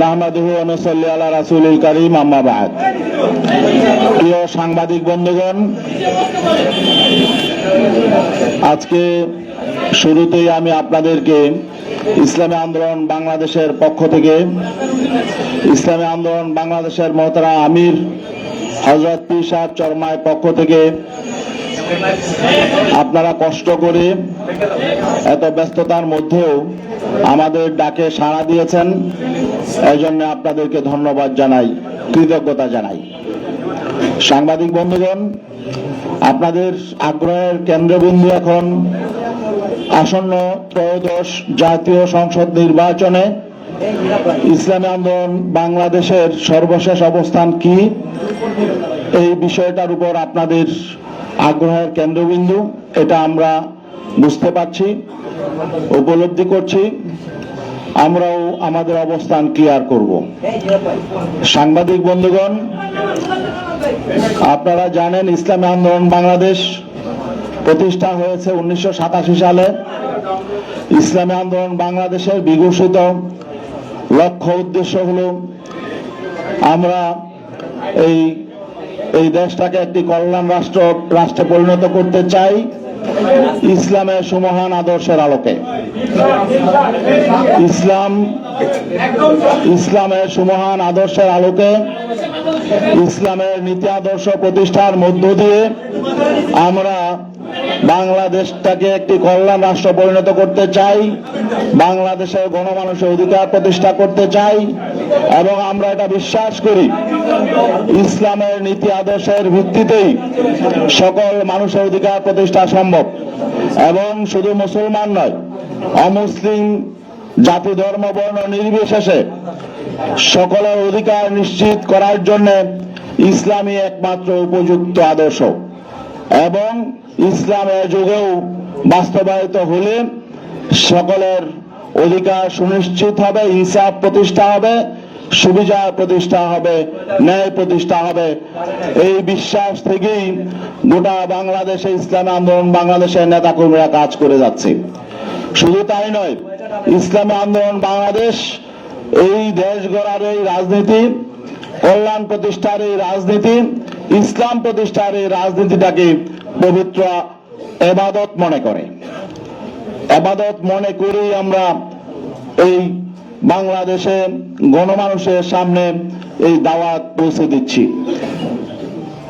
নাহমাদুহু অনুসল্লি আলা রাসুলিল করিম প্রিয় সাংবাদিক বন্ধুগণ, আজকে শুরুতেই আমি আপনাদেরকে ইসলামী আন্দোলন বাংলাদেশের পক্ষ থেকে, ইসলামী আন্দোলন বাংলাদেশের মহতারা আমির হজরত পীর সাহেব চরমায় পক্ষ থেকে আপনারা কষ্ট করে, এত ব্যস্ততার মধ্যেও আমাদের ডাকে সাড়া দিয়েছেন। এই জন্য আপনাদেরকে ধন্যবাদ জানাই, কৃতজ্ঞতা জানাই। সাংবাদিক বন্ধুগণ, আপনাদের আগ্রহের কেন্দ্রবিন্দু এখন আসন্ন ত্রয়োদশ জাতীয় সংসদ নির্বাচনে ইসলামী আন্দোলন বাংলাদেশের সর্বশেষ অবস্থান কি? এই বিষয়টার উপর আপনাদের আগ্রহের কেন্দ্রবিন্দু, এটা আমরা বুঝতে পারছি, উপলব্ধি করছি, আমরাও আমাদের অবস্থান ক্লিয়ার করব। সাংবাদিক বন্ধুগণ, আপনারা জানেন ইসলামী আন্দোলন বাংলাদেশ প্রতিষ্ঠা হয়েছে উনিশশো সাতাশি সালে। ইসলামী আন্দোলন বাংলাদেশের বিঘোষিত লক্ষ্য উদ্দেশ্য হল, আমরা এই এই দেশটাকে একটি কল্যাণ রাষ্ট্র, রাষ্ট্রে পরিণত করতে চাই। ইসলামের সুমহান আদর্শের আলোকে। ইসলাম, ইসলামের সুমহান আদর্শের আলোকে, ইসলামের নীতি আদর্শ প্রতিষ্ঠার মধ্য দিয়ে আমরা বাংলাদেশটাকে একটি কল্যাণ রাষ্ট্র পরিণত করতে চাই, বাংলাদেশের গণমানুষের অধিকার প্রতিষ্ঠা করতে চাই, এবং আমরা এটা বিশ্বাস করি, ইসলামের নীতি আদর্শের ভিত্তিতেই সকল মানুষের অধিকার প্রতিষ্ঠা সম্ভব এবং শুধু মুসলমান নয়, অমুসলিম জাতি, ধর্ম, বর্ণ নির্বিশেষে সকলের অধিকার নিশ্চিত করার জন্য ইসলামী একমাত্র উপযুক্ত আদর্শ। এবং ইসলামের যুগেও বাস্তবায়িত হলে সকলের অধিকার সুনিশ্চিত হবে, ইনসাফ প্রতিষ্ঠা হবে সুবিচার প্রতিষ্ঠা হবে, ন্যায় প্রতিষ্ঠা হবে। এই বিশ্বাস থেকেই গোটা বাংলাদেশে ইসলামী আন্দোলন বাংলাদেশের নেতাকর্মীরা কাজ করে যাচ্ছে। শুধু তাই নয়, ইসলামী আন্দোলন বাংলাদেশ, এই দেশ গড়ার এই রাজনীতি, কল্যাণ প্রতিষ্ঠার এই রাজনীতি, ইসলাম প্রতিষ্ঠার এই রাজনীতিটাকে পবিত্র এবাদত মনে করে। এবাদত মনে করেই আমরা এই বাংলাদেশে গণমানুষের সামনে এই দাওয়াত পৌঁছে দিচ্ছি।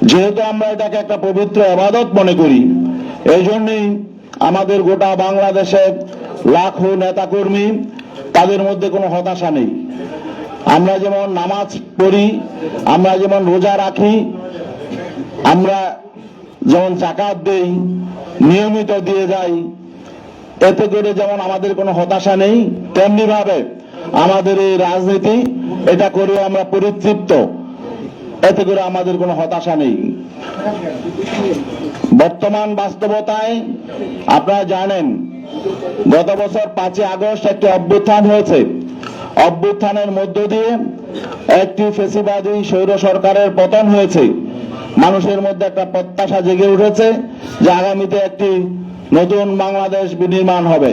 যেহেতু আমরা এটাকে একটা পবিত্র আবাদত মনে করি এই জন্যই আমাদের গোটা বাংলাদেশে লাখো নেতাকর্মী তাদের মধ্যে কোনো হতাশা নেই। আমরা যেমন নামাজ পড়ি, আমরা যেমন রোজা রাখি, আমরা যেমন চাকাত দেই, নিয়মিত দিয়ে যাই, এতে করে যেমন আমাদের কোনো হতাশা নেই তেমনি ভাবে আমাদের এই রাজনীতি, এটা করে আমরা পরিতৃপ্ত। এতে করে আমাদের কোনো হতাশা নেই। বর্তমান বাস্তবতায় আপনারা জানেন, গত বছর পাঁচই আগস্ট একটি অভ্যুত্থান হয়েছে। অভ্যুত্থানের মধ্য দিয়ে একটি ফেসিবাদী স্বৈর সরকারের পতন হয়েছে। মানুষের মধ্যে একটা প্রত্যাশা জেগে উঠেছে যে আগামীতে একটি নতুন বাংলাদেশ বিনির্মাণ হবে।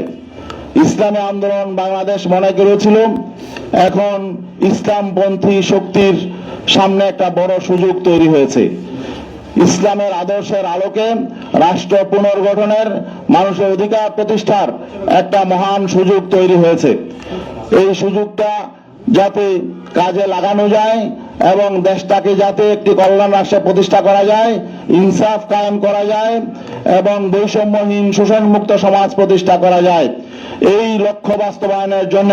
ইসলামী আন্দোলন বাংলাদেশ মনে করেছিল। এখন ইসলামপন্থী শক্তির সামনে একটা বড় সুযোগ তৈরি হয়েছে। ইসলামের আদর্শের আলোকে রাষ্ট্র পুনর্গঠনের মানুষের অধিকার প্রতিষ্ঠার একটা মহান সুযোগ তৈরি হয়েছে। এই সুযোগটা যাতে কাজে লাগানো যায় এবং দেশটাকে যাতে একটি কল্যাণ রাষ্ট্রে প্রতিষ্ঠা করা যায়, ইনসাফ কায়েম করা যায় এবং বৈষম্যহীন, শোষণমুক্ত সমাজ প্রতিষ্ঠা করা যায়। এই লক্ষ্য বাস্তবায়নের জন্য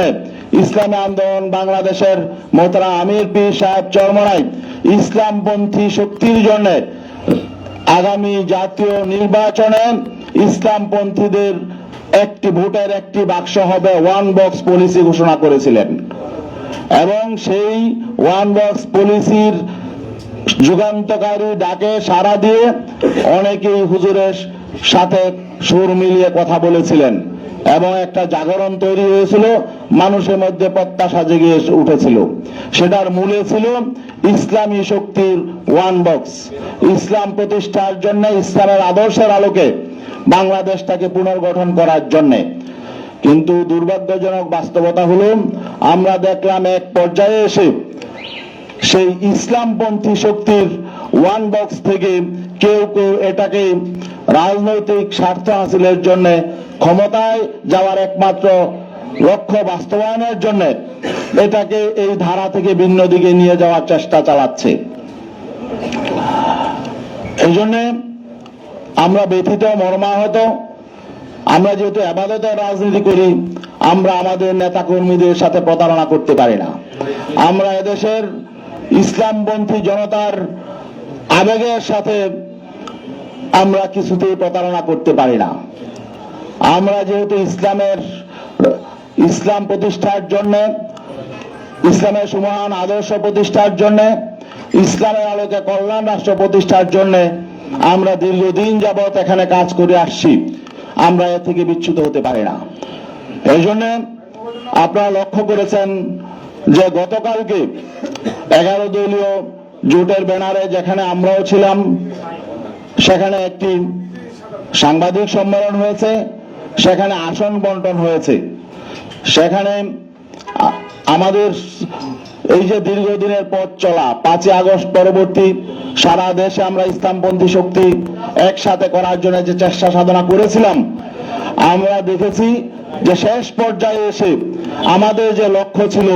ইসলামী আন্দোলন বাংলাদেশের মোহতারা আমির পীর সাহেব চরমরাই ইসলামপন্থী শক্তির জন্য আগামী জাতীয় নির্বাচনে ইসলামপন্থীদের একটি ভোটের একটি বাক্স হবে ওয়ান বক্স পলিসি ঘোষণা করেছিলেন। এবং সেই ওয়ান বক্স পলিসির যুগান্তকারী ডাকে সাড়া দিয়ে অনেকেই হুজুরের সাথে সুর মিলিয়ে কথা বলেছিলেন এবং একটা জাগরণ তৈরি হয়েছিল, মানুষের মধ্যে প্রত্যাশা জেগে উঠেছিল। সেটার মূলে ছিল ইসলামী শক্তির ওয়ান বক্স ইসলাম প্রতিষ্ঠার জন্য, ইসলামের আদর্শের আলোকে বাংলাদেশটাকে পুনর্গঠন করার জন্যে। কিন্তু দুর্ভাগ্যজনক বাস্তবতা হলো, আমরা দেখলাম এক পর্যায়ে এসে সেই ইসলামপন্থী শক্তির ওয়ান বক্স থেকে কেউ কেউ এটাকে রাজনৈতিক স্বার্থ হাসিলের জন্য ক্ষমতায় যাওয়ার একমাত্র লক্ষ্য বাস্তবায়নের জন্য এটাকে এই ধারা থেকে ভিন্ন দিকে নিয়ে যাওয়ার চেষ্টা চালাচ্ছে। এই জন্যে আমরা ব্যথিত, মর্মাহত আমরা যেহেতু আবাদতের রাজনীতি করি, আমরা আমাদের নেতা কর্মীদের সাথে প্রতারণা করতে পারি না। আমরা এদেশের ইসলামপন্থী জনতার আবেগের সাথে আমরা কিছুতেই প্রতারণা করতে পারি না। আমরা যেহেতু ইসলামের, ইসলাম প্রতিষ্ঠার জন্য, ইসলামের সুমহান আদর্শ প্রতিষ্ঠার জন্য, ইসলামের আলোকে কল্যাণ রাষ্ট্র প্রতিষ্ঠার জন্য আমরা দীর্ঘদিন যাবৎ এখানে কাজ করে আসছি। আমরা এর থেকে বিচ্যুত হতে পারি না। এই জন্য আপনারা লক্ষ্য করেছেন যে গতকালকে এগারো দলীয় জোটের ব্যানারে যেখানে আমরাও ছিলাম, সেখানে একটি সাংবাদিক সম্মেলন হয়েছে, সেখানে আসন বন্টন হয়েছে। সেখানে আমাদের এই যে দীর্ঘদিনের পথ চলা, পাঁচই আগস্ট পরবর্তী সারা দেশে আমরা ইসলামপন্থী শক্তি একসাথে করার জন্য যে চেষ্টা সাধনা করেছিলাম, আমরা দেখেছি যে শেষ পর্যায়ে এসে আমাদের যে লক্ষ্য ছিল,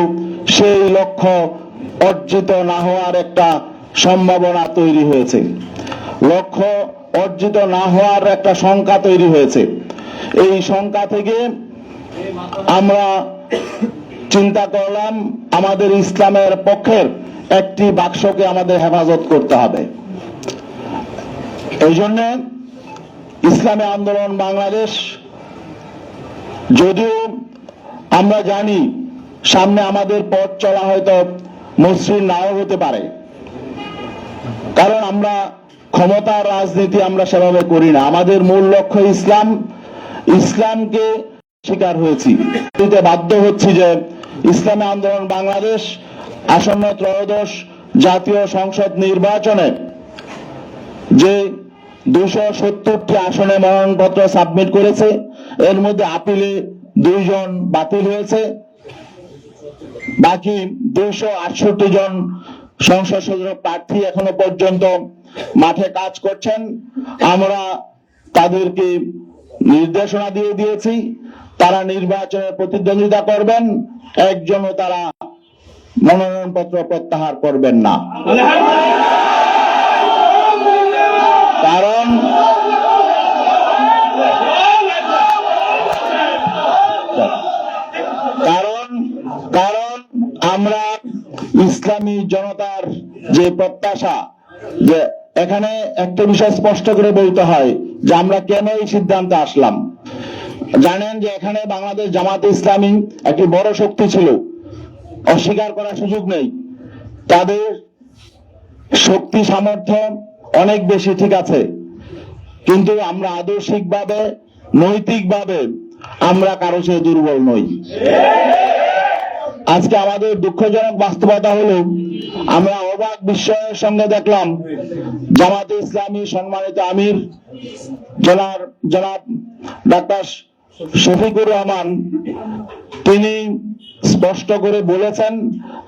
সেই লক্ষ্য অর্জিত না হওয়ার একটা সম্ভাবনা তৈরি হয়েছে। লক্ষ্য অর্জিত না হওয়ার একটা শঙ্কা তৈরি হয়েছে। এই শঙ্কা থেকে আমরা চিন্তা করলাম আমাদের ইসলামের পক্ষের একটি বাক্সকে আমাদের হেফাজত করতে হবে। এই জন্য ইসলামী আন্দোলন বাংলাদেশ, যদিও আমরা জানি সামনে আমাদের পথ চলা হয়তো মসৃণ নাও হতে পারে। কারণ আমরা ক্ষমতার রাজনীতি আমরা সেভাবে করি না। আমাদের মূল লক্ষ্য ইসলাম। ইসলামকে শিকার হয়েছি। বাধ্য হচ্ছি যে ইসলামী আন্দোলন বাংলাদেশ আসন্ন ত্রয়োদশ জাতীয় সংসদ নির্বাচনে যে দুশো সত্তরটি আসনে মনোনয়নপত্র সাবমিট করেছে, এর মধ্যে আপিলে দুইজন বাতিল হয়েছে। বাকি দুইশো আটষট্টি জন সংসদ সদস্য প্রার্থী এখনও পর্যন্ত মাঠে কাজ করছেন। আমরা তাদেরকে নির্দেশনা দিয়ে দিয়েছি। তারা নির্বাচনে প্রতিদ্বন্দ্বিতা করবেন, একজনও তারা মনোনয়ন পত্র প্রত্যাহার করবেন না। কারণ কারণ কারণ আমরা ইসলামী জনতার যে প্রত্যাশা, যে এখানে একটা বিষয় স্পষ্ট করে বলতে হয় যে আমরা কেন এই সিদ্ধান্তে আসলাম? জানেন যে এখানে বাংলাদেশ জামাতে ইসলামী একটি বড় শক্তি ছিল। অস্বীকার করার সুযোগ নেই। তাদের শক্তি সামর্থ্য অনেক বেশি, ঠিক আছে। কিন্তু আমরা আদর্শিকভাবে, নৈতিকভাবে আমরা কারও সে দুর্বল নই। আজকে আমাদের দুঃখজনক বাস্তবতা হলো, আমরা অবাক বিস্ময়ের সঙ্গে দেখলাম, জামাতে ইসলামী সম্মানিত আমির জনার জনাব ডাক্তার শফিকুর রহমান, তিনি স্পষ্ট করে বলেছেন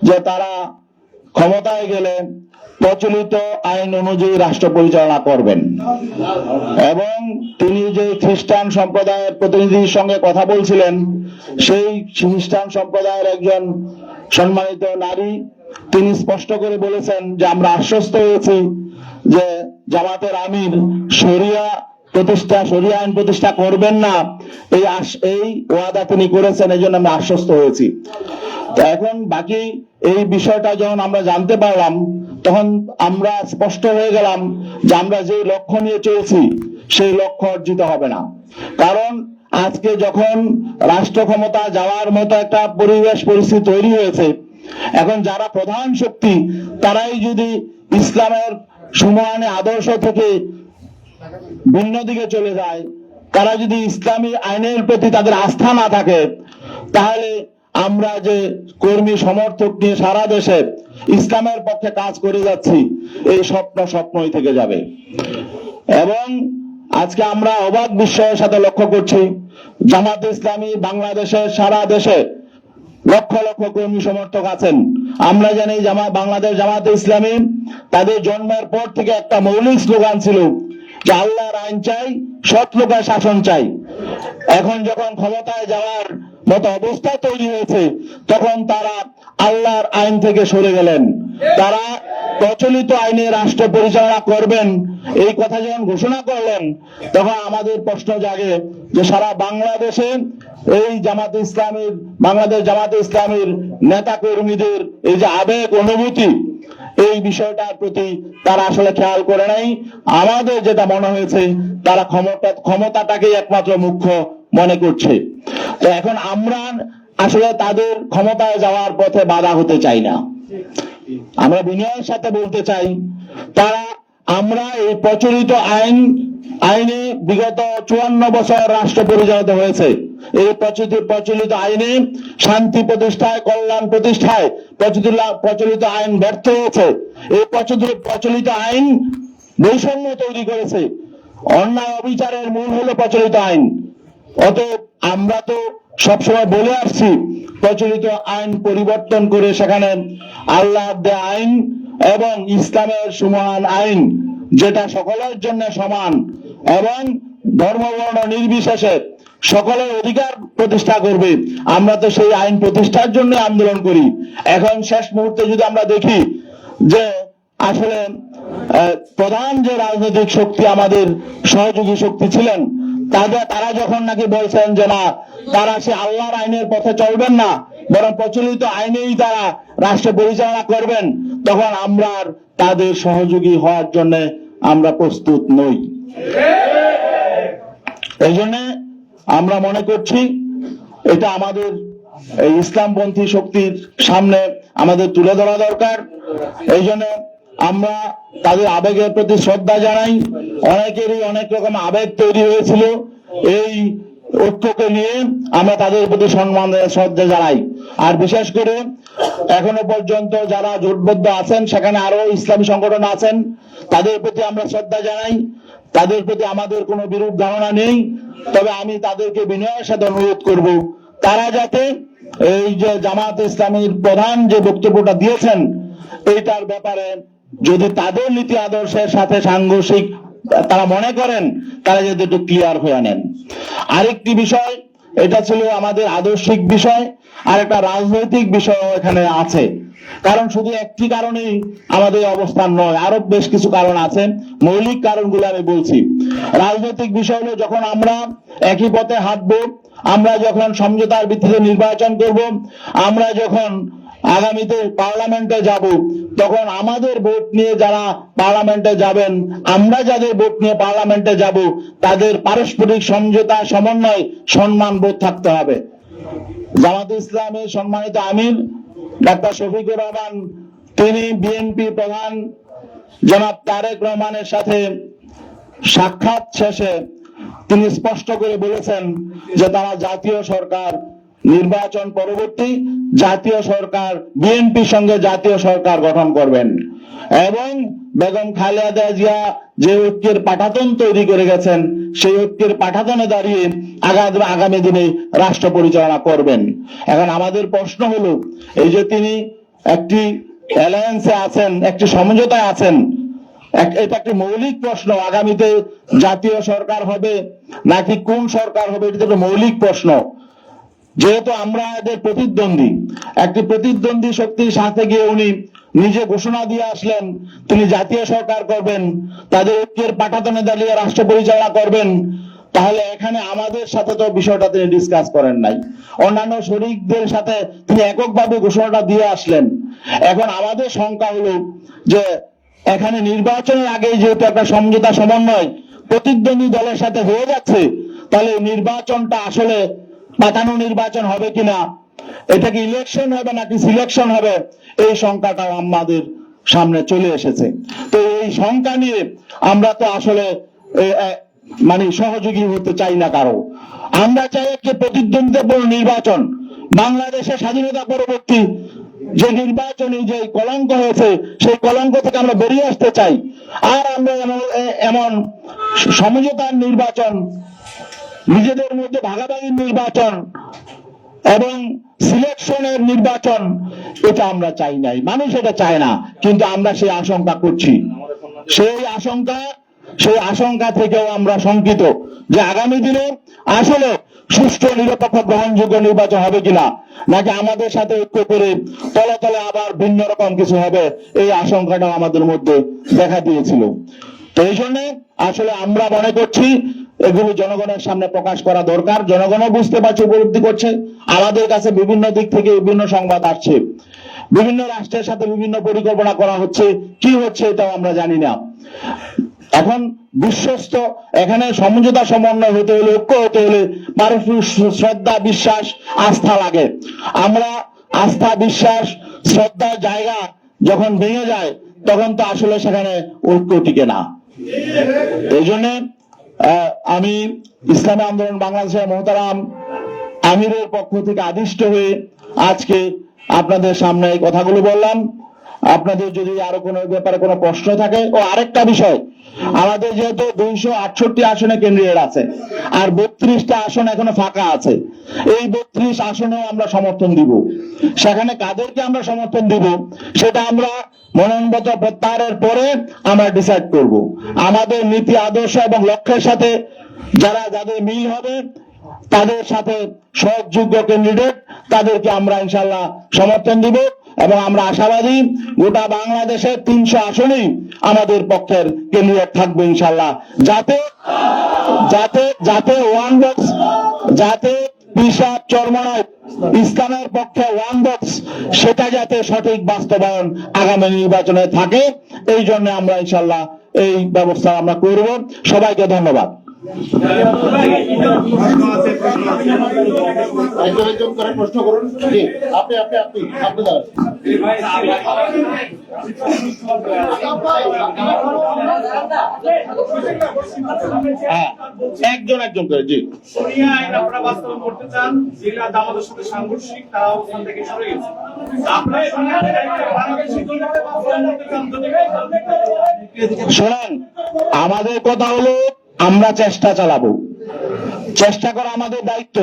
যে তারা ক্ষমতায় গেলে প্রচলিত আইন অনুযায়ী রাষ্ট্র পরিচালনা করবেন। এবং তিনি যে খ্রিস্টান সম্প্রদায়ের প্রতিনিধির সঙ্গে কথা বলছিলেন, সেই খ্রিস্টান সম্প্রদায়ের একজন সম্মানিত নারী, তিনি স্পষ্ট করে বলেছেন যে আমরা আশ্বস্ত হয়েছি যে জামাতের আমির শরিয়া প্রতিষ্ঠা, শরিয়া আইন প্রতিষ্ঠা করবেন না। এই এই ওয়াদা তিনি করেছেন এই জন্য আমরা আশ্বস্ত হয়েছি। এখন বাকি এই বিষয়টা যখন আমরা জানতে পারলাম, তখন আমরা স্পষ্ট হয়ে গেলাম যে আমরা যে লক্ষ্য নিয়ে চলছি, সেই লক্ষ্য অর্জিত হবে না। কারণ আজকে যখন রাষ্ট্র ক্ষমতা যাওয়ার মতো একটা পরিবেশ, পরিস্থিতি তৈরি হয়েছে, এখন যারা প্রধান শক্তি, তারাই যদি ইসলামের সমানে আদর্শ থেকে ভিন্ন দিকে চলে যায়। তারা যদি ইসলামী আইনের প্রতি তাদের আস্থা না থাকে, তাহলে আমরা যে কর্মী সমর্থক নিয়ে সারা দেশে ইসলামের পক্ষে কাজ করে যাচ্ছি, এই স্বপ্ন স্বপ্নই থেকে যাবে। এবং আজকে আমরা অবাক বিস্ময়ের সাথে লক্ষ্য করছি, জামাত ইসলামী বাংলাদেশের সারা দেশে লক্ষ লক্ষ কর্মী সমর্থক আছেন। আমরা জানি জামা বাংলাদেশ জামাত ইসলামী তাদের জন্মের পর থেকে একটা মৌলিক স্লোগান ছিল যে আল্লাহর আইন চাই, সৎ লোকের শাসন চাই। এখন যখন ক্ষমতায় যাওয়ার মতো অবস্থা তৈরি হয়েছে, তখন তারা আল্লাহর আইন থেকে সরে গেলেন। তারা প্রচলিত আইনে রাষ্ট্র পরিচালনা করবেন, এই কথা যখন ঘোষণা করলেন, তখন আমাদের প্রশ্ন জাগে যে সারা বাংলাদেশে এই জামাত ইসলামীর, বাংলাদেশ জামাত ইসলামীর নেতা কর্মীদের এই যে আবেগ, অনুভূতি এই বিষয়টার প্রতি তারা আসলে খেয়াল করে নাই। আমাদের যেটা মনে হয়েছে, তারা ক্ষমতা, ক্ষমতাটাকেই একমাত্র মুখ্য মনে করছে। তো এখন আমরা আসলে তাদের ক্ষমতায় যাওয়ার পথে বাধা হতে চাই না। আমরা বিনয়ের সাথে বলতে চাই, তারা আমরা এই প্রচলিত আইন, আইনে বিগত চুয়ান্ন বছর রাষ্ট্র পরিচালিত হয়েছে। এই প্রচলিত প্রচলিত আইনে শান্তি প্রতিষ্ঠায়, কল্যাণ প্রতিষ্ঠায় প্রচলিত প্রচলিত আইন ব্যর্থ হয়েছে। এই প্রচলিত প্রচলিত আইন বৈষম্য তৈরি করেছে। অন্যায় অবিচারের মূল হলো প্রচলিত আইন। অতএব আমরা তো সবসময় বলে আসছি, প্রচলিত আইন পরিবর্তন করে সেখানে আল্লাহ আইন এবং ইসলামের সমান আইন, যেটা সকলের জন্য সমান এবং ধর্মবর্ণ নির্বিশেষে সকলের অধিকার প্রতিষ্ঠা করবে। আমরা তো সেই আইন প্রতিষ্ঠার জন্য আন্দোলন করি। এখন শেষ মুহূর্তে যদি আমরা দেখি যে আসলে প্রধান যে রাজনৈতিক শক্তি, আমাদের সহযোগী শক্তি ছিলেন তাদের তারা যখন নাকি বলছেন যে না, তারা সে আল্লাহর আইনের পথে চলবেন না, বরং প্রচলিত আইনেই তারা রাষ্ট্র পরিচালনা করবেন, তখন আমরা তাদের সহযোগী হওয়ার জন্য আমরা প্রস্তুত নই। এই জন্য আমরা মনে করছি এটা আমাদের এই ইসলামপন্থী শক্তির সামনে আমাদের তুলে ধরা দরকার। এই জন্য আমরা তাদের আবেগের প্রতি শ্রদ্ধা জানাই। অনেকেরই অনেক রকম আবেগ তৈরি হয়েছিল এই ঐক্যকে নিয়ে আমরা তাদের প্রতি সম্মান শ্রদ্ধা জানাই। আর বিশেষ করে এখনও পর্যন্ত যারা জোটবদ্ধ আছেন, সেখানে আরও ইসলামী সংগঠন আছেন, তাদের প্রতি আমরা শ্রদ্ধা জানাই। তাদের প্রতি আমাদের কোনো বিরূপ ধারণা নেই। তবে আমি তাদেরকে বিনয়ের সাথে অনুরোধ করব, তারা যাতে এই যে জামাত ইসলামীর প্রধান যে বক্তব্যটা দিয়েছেন, এইটার ব্যাপারে যদি তাদের নীতি আদর্শের সাথে সাংঘর্ষিক, তারা মনে করেন, তারা যদি একটু ক্লিয়ার হয়ে নেন। আরেকটি বিষয়, এটা ছিল আমাদের আদর্শিক বিষয়, আর একটা রাজনৈতিক বিষয় এখানে আছে। কারণ শুধু একটি কারণেই আমাদের অবস্থান নয়, আরও বেশ কিছু কারণ আছে। মৌলিক কারণগুলো আমি বলছি। রাজনৈতিক বিষয় হলো যখন আমরা একই পথে হাঁটবো, আমরা যখন সমঝোতার ভিত্তিতে নির্বাচন করব, আমরা যখন আগামীতে পার্লামেন্টে যাব। তখন আমাদের ভোট নিয়ে যারা পার্লামেন্টে যাবেন, আমরা যাদের ভোট নিয়ে পার্লামেন্টে যাব, তাদের পারস্পরিক সমঝোতা, সমন্বয়, সম্মান বোধ থাকতে হবে। জামাত ইসলামের সম্মানিত আমির, ডাক্তার শফিকুর রহমান, তিনি বিএনপি প্রধান, জনাব তারেক রহমানের সাথে সাক্ষাৎ শেষে তিনি স্পষ্ট করে বলেছেন যে তারা জাতীয় সরকার নির্বাচন পরবর্তী জাতীয় সরকার, বিএনপির সঙ্গে জাতীয় সরকার গঠন করবেন। এবং বেগম খালেদা জিয়া যে ঐক্যের পাঠাতন তৈরি করে গেছেন, সেই ঐক্যের পাঠাতনে দাঁড়িয়ে আগামী আগামী দিনে রাষ্ট্র পরিচালনা করবেন। এখন আমাদের প্রশ্ন হলো, এই যে তিনি একটি অ্যালায়েন্সে আছেন, একটি সমঝোতায় আছেন এটা একটি মৌলিক প্রশ্ন, আগামীতে জাতীয় সরকার হবে নাকি কোন সরকার হবে, এটা একটা মৌলিক প্রশ্ন। যেহেতু আমরা এদের প্রতিদ্বন্দ্বী, একটি প্রতিদ্বন্দ্বী শক্তির সাথে গিয়ে উনি নিজে ঘোষণা দিয়ে আসলেন, তিনি জাতীয় সরকার করবেন, তাদের ঐক্যের পাঠাতনে দাঁড়িয়ে রাষ্ট্র পরিচালনা করবেন, তাহলে এখানে আমাদের সাথে তো বিষয়টা তিনি ডিসকাস করেন নাই। অন্যান্য শরিকদের সাথে তিনি এককভাবে ঘোষণাটা দিয়ে আসলেন। এখন আমাদের শঙ্কা হলো যে, এখানে নির্বাচনের আগে যেহেতু একটা সমঝোতা সমন্বয় প্রতিদ্বন্দ্বী দলের সাথে হয়ে যাচ্ছে, তাহলে নির্বাচনটা আসলে পাতানো নির্বাচন হবে কিনা? এটা কি ইলেকশন হবে নাকি সিলেকশন হবে? এই শঙ্কাটাও আমাদের সামনে চলে এসেছে। তো এই শঙ্কা নিয়ে আমরা তো আসলে মানে সহযোগী হতে চাই না কারও। আমরা চাই একটি প্রতিদ্বন্দ্বিতাপূর্ণ নির্বাচন। বাংলাদেশের স্বাধীনতা পরবর্তী যে নির্বাচনে যে কলঙ্ক হয়েছে, সেই কলঙ্ক থেকে আমরা বেরিয়ে আসতে চাই। আর আমরা এমন সমঝোতার নির্বাচন নিজেদের মধ্যে ভাগাভাগির নির্বাচন এবং সিলেকশনের নির্বাচন, এটা আমরা চাই নাই। মানুষ এটা চায় না, কিন্তু আমরা সেই আশঙ্কা করছি। সেই আশঙ্কা সেই আশঙ্কা থেকেও আমরা শঙ্কিত যে আগামী দিনে আসলে সুষ্ঠু নিরপেক্ষ গ্রহণযোগ্য নির্বাচন হবে কিনা, নাকি আমাদের সাথে ঐক্য করে তলে তলে আবার ভিন্ন রকম কিছু হবে, এই আশঙ্কাটাও আমাদের মধ্যে দেখা দিয়েছিল। তো এই জন্য আসলে আমরা মনে করছি এগুলো জনগণের সামনে প্রকাশ করা দরকার। জনগণও বুঝতে পারছে, উপলব্ধি করছে। আমাদের কাছে বিভিন্ন দিক থেকে বিভিন্ন সংবাদ আসছে। বিভিন্ন রাষ্ট্রের সাথে বিভিন্ন পরিকল্পনা করা হচ্ছে। কি হচ্ছে এটাও আমরা জানি না। এখন বিশ্বস্ত, এখানে সমঝোতা সমন্বয় হতে হলে, ঐক্য হতে হলে মানুষের শ্রদ্ধা, বিশ্বাস, আস্থা লাগে। আমরা আস্থা, বিশ্বাস, শ্রদ্ধার জায়গা যখন ভেঙে যায়, তখন তো আসলে সেখানে ঐক্য টিকে না। এই জন্য আমি ইসলামী আন্দোলন বাংলাদেশের মোহতারাম আমিরের পক্ষ থেকে আদিষ্ট হয়ে আজকে আপনাদের সামনে এই কথাগুলো বললাম। আপনাদের যদি আরও কোনো ব্যাপারে কোনো প্রশ্ন থাকে ও আরেকটা বিষয় আমাদের যেহেতু দুইশো আটষট্টি আসনে কেন্দ্রীয় আছে, আর বত্রিশটা আসন এখনও ফাঁকা আছে, এই বত্রিশ আসনেও আমরা সমর্থন দিব। সেখানে কাদেরকে আমরা সমর্থন দিব, সেটা আমরা মনোনয়নপত্র প্রত্যাহারের পরে আমরা ডিসাইড করব। আমাদের নীতি, আদর্শ এবং লক্ষ্যের সাথে যারা যাদের মিল হবে, তাদের সাথে সহযোগ্য ক্যান্ডিডেট তাদেরকে আমরা ইনশাল্লাহ সমর্থন দিব। এবং আমরা আশাবাদী, গোটা বাংলাদেশের তিনশো আসনেই আমাদের পক্ষের ক্যান্ডিডেট থাকবে ইনশাল্লাহ যাতে যাতে যাতে ওয়ান বক্স যাতে পিসাব চরমনায় ইসলামের পক্ষে ওয়ান বক্স সেটা যাতে সঠিক বাস্তবায়ন আগামী নির্বাচনে থাকে, এই জন্য আমরা ইনশাল্লাহ এই ব্যবস্থা আমরা করব। সবাইকে ধন্যবাদ। একজন একজন করে প্রশ্ন করুন। জি আপনি আপনি আপনি আপনি হ্যাঁ একজন একজন করে জি। আপনারা বাস্তবায়ন করতে চান যেটা আমাদের সাথে সাংঘর্ষিক তারা অবস্থান থেকে সরে গেছে। আপনারা শরিয়া আইনকে পারদর্শী করে বাস্তবায়ন করতে চান যদি শোনেন আমাদের কথা হলো আমরা চেষ্টা চালাবো। চেষ্টা করা আমাদের দায়িত্ব।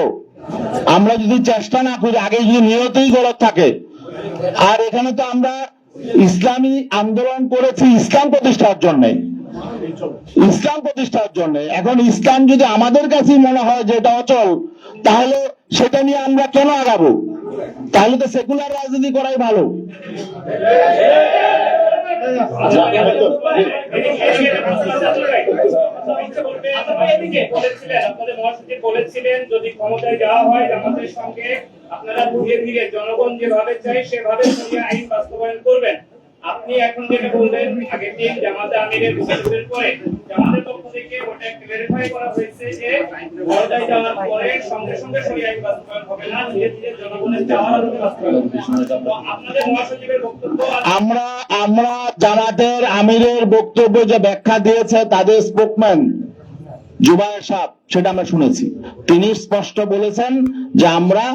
আমরা যদি চেষ্টা না করি, আগে যদি নিয়তই গলত থাকে। আর এখানে তো আমরা ইসলামী আন্দোলন করেছি ইসলাম প্রতিষ্ঠার জন্য। ইসলাম প্রতিষ্ঠার জন্য। এখন ইসলাম যদি আমাদের কাছে মনে হয় যে এটা অচল, তাহলে সেটা নিয়ে আমরা কেন আগাবো? তাহলে তো সেকুলার রাজনীতি করাই ভালো। বলেছিলেন যদি ক্ষমতায় যাওয়া হয় আমাদের সঙ্গে, আপনারা ধীরে ধীরে জনগণ যেভাবে চাই সেভাবে আইন বাস্তবায়ন করবেন। আপনি এখন যেটা বললেন, আগের দিন জামাতে আমিরের বিচারের পরে জামাতের পক্ষ থেকে ওটা ভেরিফাই করা হয়েছে যে ক্ষমতায় যাওয়ার পরে সঙ্গে সঙ্গে আইন বাস্তবায়ন হবে না ধীরে ধীরে জনগণের চাওয়ার আলোকে বাস্তবায়ন হবে আপনাদের মহাসচিবের বক্তব্য আমরা আমরা জামাতের আমিরের বক্তব্য যে ব্যাখ্যা দিয়েছে, তাদের স্পোকম্যান জুবায়ের সাহেব, সেটা আমরা শুনেছি। তিনি স্পষ্ট বলেছেন যে আমরা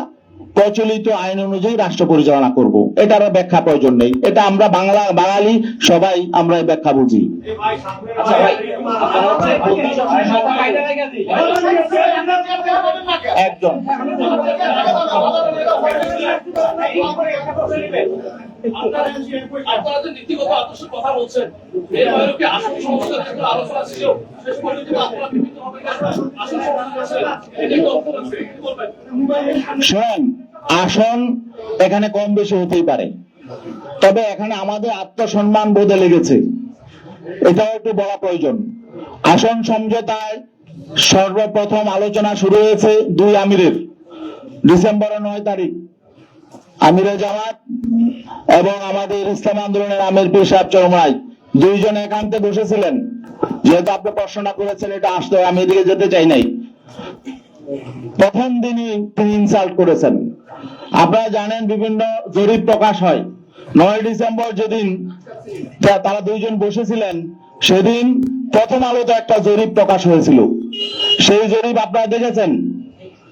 প্রচলিত আইন অনুযায়ী রাষ্ট্র পরিচালনা করব। এটার ব্যাখ্যা প্রয়োজন নেই। এটা আমরা বাংলা বাঙালি সবাই আমরা এই ব্যাখ্যা বুঝি। আচ্ছা একজন আপনারা যে নীতিগত আদর্শের কথা বলছেন এর বাইরেও কি আসল সমস্যার আলোচনা ছিল? শেষ পর্যন্ত আপনারা বিভিন্ন ভাবে আসল সমস্যা এটাই তো আসন এখানে কম বেশি হতেই পারে। তবে এখানে আমাদের আত্মসম্মান বোধে লেগেছে। এটাও একটু বলা প্রয়োজন। আসন সমঝোতায় সর্বপ্রথম আলোচনা শুরু হয়েছে দুই আমিরের, ডিসেম্বরের নয় তারিখ। আমিরে জামাত এবং আমাদের ইসলাম আন্দোলনের আমির পীর সাহেব চরমাই দুইজন একান্তে বসেছিলেন। যেহেতু আপনি প্রশ্নটা করেছেন, এটা আসতে আমি এদিকে যেতে চাই নাই। প্রথম দিনই তিনি ইনসাল্ট করেছেন। আপনারা জানেন বিভিন্ন জরিপ প্রকাশ হয়। নয় ডিসেম্বর যেদিন তারা দুইজন বসেছিলেন, সেদিন প্রথম আলোতে একটা জরিপ প্রকাশ হয়েছিল। সেই জরিপ আপনারা দেখেছেন?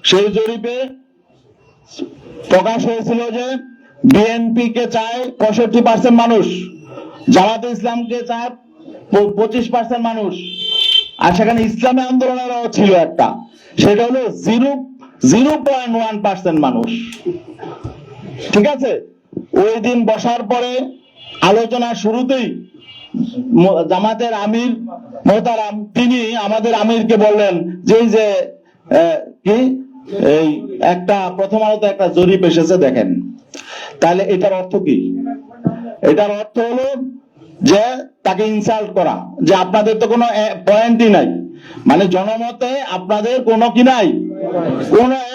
সেই জরিপে প্রকাশ হয়েছিল যে বিএনপি কে চায় পঁয়ষট্টি পার্সেন্ট মানুষ, জামাতে ইসলামকে চায় পঁচিশ পার্সেন্ট মানুষ। আর সেখানে ইসলামী আন্দোলনেরও ছিল একটা। সেটা হলো zero zero point one percent মানুষ। ঠিক আছে? ওই দিন বসার পরে আলোচনা শুরুতেই জামাতের আমির মোহতারাম, তিনি আমাদের আমিরকে বললেন যে যে কি? এই একটা, প্রথম আলোতে একটা জরিপ এসেছে, দেখেন। তাহলে এটার অর্থ কি? এটার অর্থ হলো যে, তাকে ইনসাল্ট করা। যে আপনাদের তো কোনো পয়েন্টই নাই। মানে জনমতে আপনাদের কোনো কি নাই?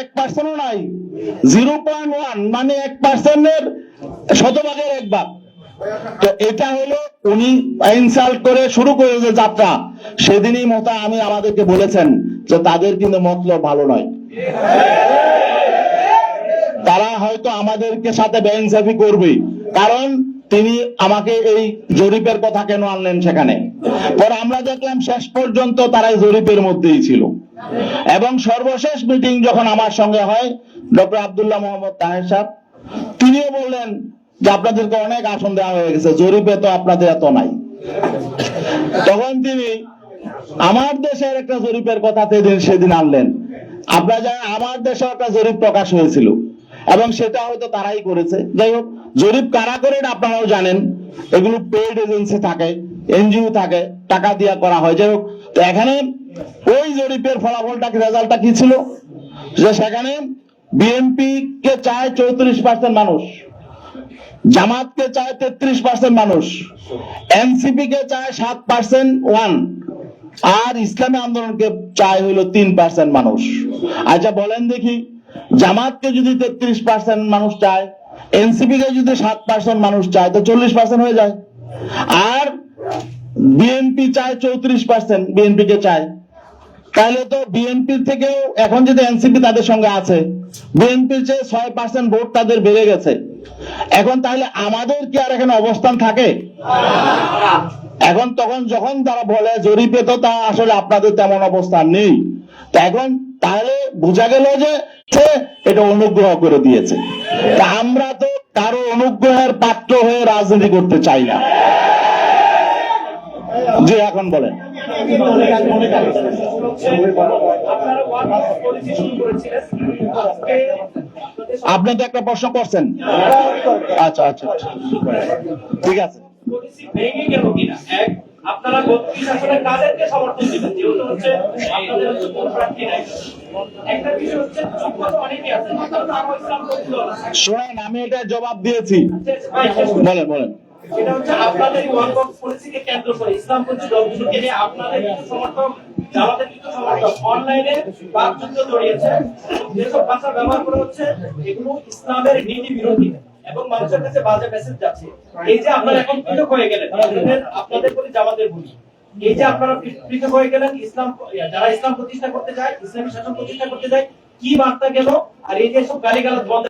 এক নাই। জিরো পয়েন্ট ওয়ান মানে এক পার্সেন্টের শতভাগের এক ভাগ। তো এটা হলো উনি ইনসাল্ট করে শুরু করেছে যাত্রা। সেদিনই মতো আমি আমাদেরকে বলেছেন যে তাদের কিন্তু মতলব ভালো নয়। তারা হয়তো আমাদেরকে সাথে বেইনসাফি করবে। কারণ তিনি আমাকে এই জরিপের কথা কেন আনলেন সেখানে? পরে আমরা দেখলাম শেষ পর্যন্ত তারা এই জরিপের মধ্যেই ছিল। এবং সর্বশেষ মিটিং যখন আমার সঙ্গে হয়, ডক্টর আব্দুল্লাহ মোহাম্মদ তাহের সাহেব, তিনিও বললেন যে আপনাদেরকে অনেক আসন দেওয়া হয়ে গেছে, জরিপে তো আপনাদের এত নাই। তখন তিনি, আমার দেশের একটা জরিপের কথা সেদিন সেদিন আনলেন। আপনারা জানেন, আমার দেশে একটা জরিপ প্রকাশ হয়েছিল। এবং সেটা হয়তো তারাই করেছে। যাই হোক, জরিপ কারা করেন আপনারাও জানেন। এগুলো পেড এজেন্সি থাকে এনজিও থাকে, টাকা দিয়া করা হয়। যাই হোক, তো এখানে ওই জরিপের ফলাফলটা, রেজাল্টটা কি ছিল? যে সেখানে বিএনপি কে চায় চৌত্রিশ পার্সেন্ট মানুষ, জামাতকে চায় তেত্রিশ পার্সেন্ট মানুষ এনসিপি কে চায় সাত পার্সেন্ট ওয়ান আর ইসলামী আন্দোলনকে চায় হইল তিন পার্সেন্ট মানুষ। আচ্ছা বলেন দেখি। জামাতকে যদি তেত্রিশ পার্সেন্ট মানুষ চায় এনসিপি কে যদি সাত পার্সেন্ট মানুষ চায়, তো চল্লিশ পার্সেন্ট হয়ে যায়। আর বিএনপি চায় চৌত্রিশ পার্সেন্ট বিএনপি কে চায়। তাহলে তো বিএনপির থেকেও এখন যদি এনসিপি তাদের সঙ্গে আছে বিএনপির চেয়ে ছয় পার্সেন্ট ভোট তাদের বেড়ে গেছে। এখন তাহলে আমাদের কি আর এখানে অবস্থান থাকে? এখন তখন যখন তারা বলে জরিপে তো তা আসলে আপনাদের তেমন অবস্থান নেই। তো এখন তাহলে বোঝা গেল যে এটা অনুগ্রহ করে দিয়েছে। তা আমরা তো কারও অনুগ্রহের পাত্র হয়ে রাজনীতি করতে চাই না। জি, এখন বলেন। আপনি তো একটা প্রশ্ন করছেন। আচ্ছা আচ্ছা আচ্ছা। ঠিক আছে। আপনারা বত্রিশ আসলে সমর্থন দিবেন? যেহেতু হচ্ছে আপনাদের হচ্ছে কোন প্রার্থী নাই। একটা বিষয় হচ্ছে যোগ্যতা অনেকেই আছে। শোনেন আমি এটা জবাব দিয়েছি। করুন। বলেন বলেন। হচ্ছে আপনাদের ওয়ান বক্স পলিসিকে কেন্দ্র করে দলগুলোকে নিয়ে আপনাদের সমর্থক আমাদের কিছু সমর্থক অনলাইনে বাকযুদ্ধ জড়িয়েছে যেসব ভাষা ব্যবহার করা হচ্ছে এগুলো ইসলামের নীতি বিরোধী। এবং মানুষের কাছে বাজে মেসেজ যাচ্ছে। এই যে আপনারা এখন পৃথক হয়ে গেলেন আপনাদের এই যে আপনারা পৃথক হয়ে গেলেন, ইসলাম যারা ইসলাম প্রতিষ্ঠা করতে ইসলামী শাসন প্রতিষ্ঠা করতে কি বার্তা গেল? আর এই যে সব গালিগালাজ বন্ধ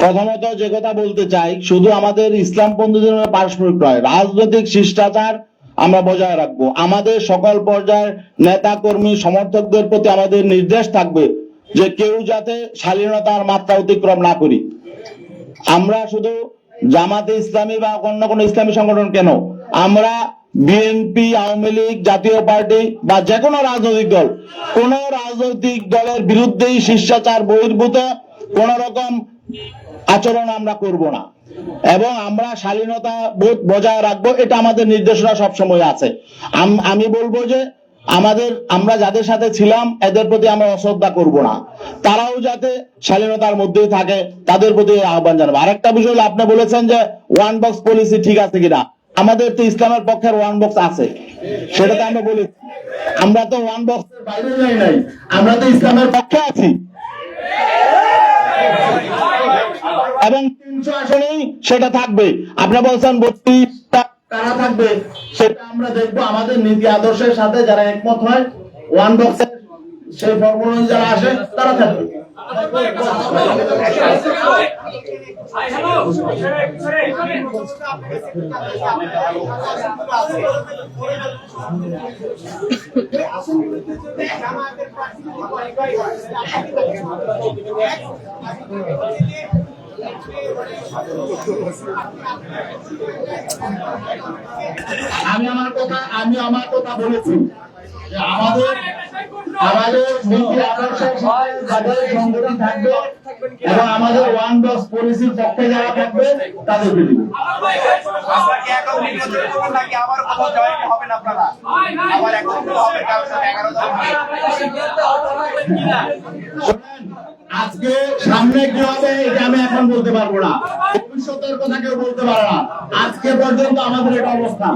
প্রথমত যে কথা বলতে চাই, শুধু আমাদের ইসলাম বন্ধুদের পারস্পরিক নয়, রাজনৈতিক শিষ্টাচার আমরা বজায় রাখব। আমাদের সকল পর্যায়ের নেতা কর্মী সমর্থকদের প্রতি আমাদের নির্দেশ থাকবে যে কেউ যাতে শালীনতার মাত্রা অতিক্রম না করি। আমরা শুধু জামাতে ইসলামী বা অন্য কোনো ইসলামী সংগঠন কেন? আমরা বিএনপি, আওয়ামী লীগ, জাতীয় পার্টি বা যে কোনো রাজনৈতিক দল, কোন রাজনৈতিক দলের বিরুদ্ধেই শিষ্টাচার বহির্ভূত কোন রকম আচরণ আমরা করব না। এবং আমরা শালীনতা বোধ বজায় রাখব, এটা আমাদের নির্দেশনা সবসময় আছে। আমি বলব যে আমাদের, আমরা যাদের সাথে ছিলাম, এদের প্রতি আমরা অশ্রদ্ধা করব না। তারাও যাতে শালীনতার মধ্যেই থাকে, তাদের প্রতি আহ্বান জানাব। আরেকটা বিষয় আপনি বলেছেন যে ওয়ান বক্স পলিসি ঠিক আছে কিনা? আমাদের তো ইসলামের পক্ষের ওয়ান বক্স আছে। সেটা তো আমরা বলি, আমরা তো ওয়ান বক্স আমরা তো ইসলামের পক্ষে আছি। এবং তিনশো আসনেই সেটা থাকবে। আপনি বলছেন বত্রিশটা কারা থাকবে সেটা আমরা দেখব। আমাদের নীতি আদর্শের সাথে যারা একমত হয় ওয়ান বক্সের সেই ফর্মুলা যারা আসে, তারা থাকবে। আমি আমার কথা আমি আমার কথা বলেছি। আমাদের আমাদের নীতি যাদের সংগঠন থাকবে এবং আমাদের ওয়ান পলিসির পক্ষে যারা থাকবে আজকে সামনে কি হবে এটা আমি এখন বলতে পারব না। ভবিষ্যতের কথা কেউ বলতে পারে না। আজকে পর্যন্ত আমাদের এটা অবস্থা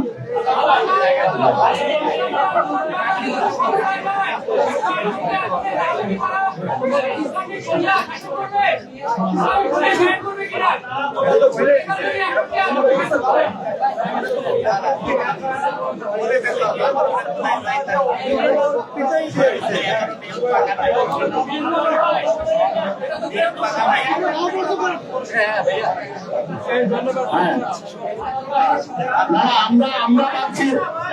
হ্যাঁ। আমরা আমরা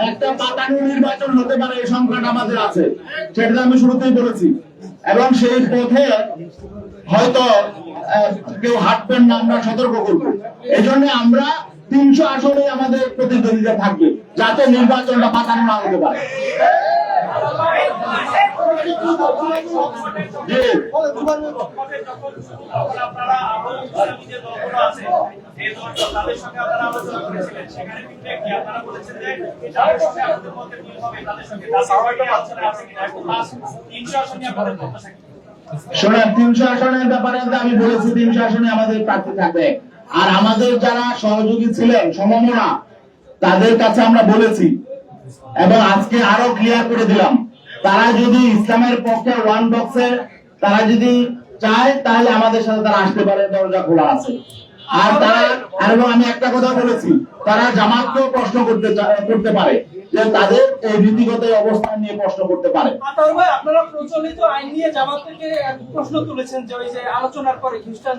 একটা নির্বাচন হতে পারে সংখ্যাটা আমাদের আছে। সেটা আমি শুরুতেই বলেছি। এবং সেই পথে হয়তো কেউ হাঁটবেন না, আমরা সতর্ক করব। এই জন্য আমরা তিনশো আসনে আমাদের প্রতিদ্বন্দ্বিতা থাকবে, যাতে নির্বাচনটা পাতানো না হতে পারে। শোনেন, তিনশো আসনের ব্যাপারে আমি বলেছি, তিনশো আসনে আমাদের প্রার্থী থাকবে। আর আমাদের যারা সহযোগী ছিলেন, সমমনা, তাদের কাছে আমরা বলেছি এবং আজকে আরও ক্লিয়ার করে দিলাম। তারা যদি ইসলামের পক্ষে ওয়ান বক্সে তারা যদি চায় তাহলে আমাদের সাথে তারা আসতে পারে দরজা খোলা আছে। আর তারা আর এবং আমি একটা কথা বলেছি তারা জামাতকেও প্রশ্ন করতে করতে পারে যে তাদের এই নীতিগত অবস্থান নিয়ে প্রশ্ন করতে পারে। ভাই আপনারা প্রচলিত আইন নিয়ে জামাত থেকে প্রশ্ন তুলেছেন যে ওই যে আলোচনার পরে খ্রিস্টান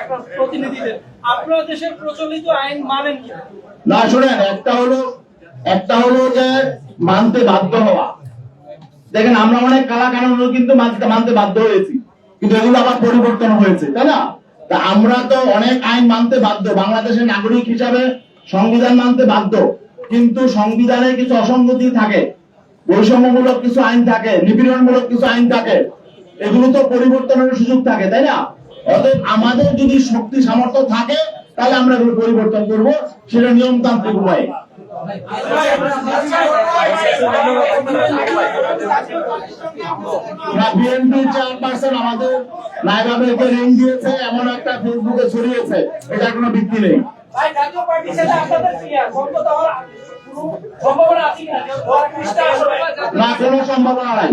একটা প্রতিনিধিদের আপনারা দেশের প্রচলিত আইন মানেন কি না শোনেন একটা হলো একটা হলো যে মানতে বাধ্য হওয়া। দেখেন, আমরা অনেক কালা কানুন কিন্তু মানতে বাধ্য হয়েছি। কিন্তু এগুলো আবার পরিবর্তন হয়েছে, তাই না? তা আমরা তো অনেক আইন মানতে বাধ্য, বাংলাদেশের নাগরিক হিসাবে সংবিধান মানতে বাধ্য। কিন্তু সংবিধানে কিছু অসঙ্গতি থাকে, বৈষম্যমূলক কিছু আইন থাকে, নিপীড়নমূলক কিছু আইন থাকে, এগুলো তো পরিবর্তনের সুযোগ থাকে, তাই না? অতএব আমাদের যদি শক্তি সামর্থ্য থাকে, তাহলে আমরা এগুলো পরিবর্তন করব, সেটা নিয়মতান্ত্রিক উপায়ে। বিএনপি চেয়ারপারসন আমাদের নাইবাবেরকে ঋণ দিয়েছে এমন একটা ফেসবুকে ছড়িয়েছে এটার কোনো ভিত্তি নেই। না কোনো সম্ভাবনা নাই।